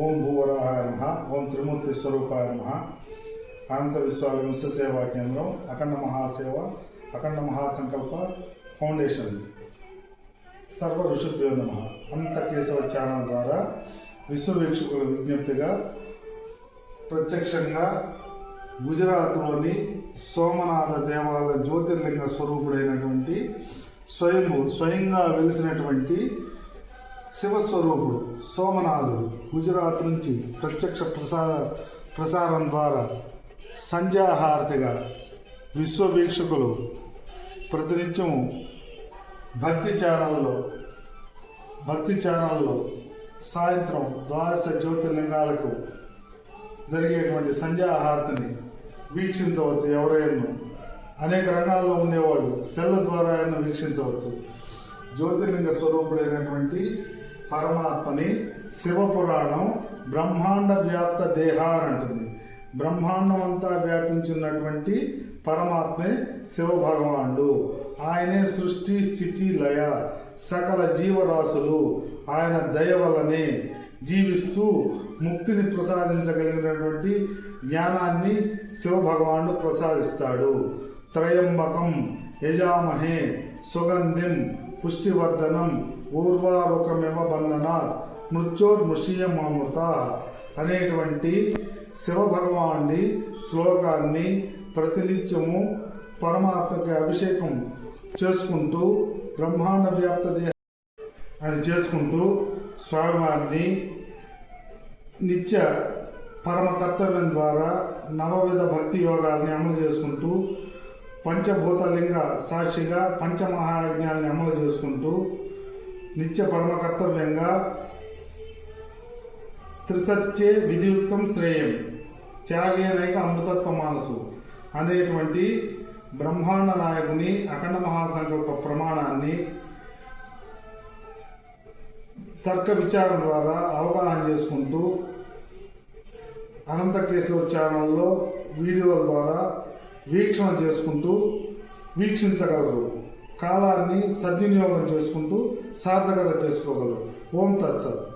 ఓం భూవరాహాయ నమ ఓం త్రిమూర్తి స్వరూపాయ నమ. అనంత విశ్వాల సేవా కేంద్రం అఖండ మహాసేవ అఖండ మహాసంకల్ప ఫౌండేషన్. సర్వ ఋషుభ్యో నమ. అంత కేశవ ఛానల్ ద్వారా విశ్వవీక్షకుల విజ్ఞప్తిగా ప్రత్యక్షంగా గుజరాత్లోని సోమనాథ దేవాలయ జ్యోతిర్లింగ స్వరూపుడైనటువంటి స్వయంభు స్వయంగా వెలిసినటువంటి శివస్వరూపుడు సోమనాథుడు గుజరాత్ నుంచి ప్రత్యక్ష ప్రసార ప్రసారం ద్వారా సంధ్యాహారతిగా విశ్వ వీక్షకులు ప్రతినిత్యము భక్తి ఛానల్లో భక్తి ఛానల్లో సాయంత్రం ద్వాదశ జ్యోతిర్లింగాలకు జరిగేటువంటి సంధ్యాహారతిని వీక్షించవచ్చు ఎవరైనా. అనేక రంగాల్లో ఉండేవాళ్ళు సెల్ ద్వారా అయినా వీక్షించవచ్చు. జ్యోతిర్లింగ స్వరూపుడైనటువంటి పరమాత్మని శివపురాణం బ్రహ్మాండ వ్యాప్త దేహాన్ని అంటుంది. బ్రహ్మాండం అంతా వ్యాపించున్నటువంటి పరమాత్మే శివభగవానుడు. ఆయనే సృష్టి స్థితి లయ సకల జీవరాశులు. ఆయన దయ వలనే జీవిస్తూ ముక్తిని ప్రసాదించగలిగినటువంటి జ్ఞానాన్ని శివభగవానుడు ప్రసాదిస్తాడు. త్రయంబకం యజామహే సుగంధిం పుష్టివర్ధనం ఊర్వారుకమివ బంధన మృత్యోర్ముషీయమామృత అనేటువంటి శివభగవాన్ని శ్లోకాన్ని ప్రతినిత్యము పరమాత్మకి అభిషేకం చేసుకుంటూ బ్రహ్మాండ వ్యాప్త దేహ అని చేసుకుంటూ స్వామివారిని నిత్య పరమ కర్తవ్యం ద్వారా నవవిధ భక్తి యోగాల్ని అమలు చేసుకుంటూ పంచభూతలింగ సాక్షిగా పంచమహాయజ్ఞాన్ని అమలు చేసుకుంటూ నిత్య పరమ కర్తవ్యంగా త్రిసత్యే విధియుక్తం శ్రేయం. త్యాగేనైక అమృతత్వ మానసు. అనేటువంటి బ్రహ్మాండ నాయకుని అఖండ మహాసంకల్ప ప్రమాణాన్ని తర్క విచారణ ద్వారా అవగాహన చేసుకుంటూ అనంత కేశవ ఛానల్లో వీడియోల ద్వారా వీక్షణ చేసుకుంటూ వీక్షించగలరు. కాలాన్ని సద్వినియోగం చేసుకుంటూ సార్థకత చేసుకోగలరు. ఓం తత్సత్.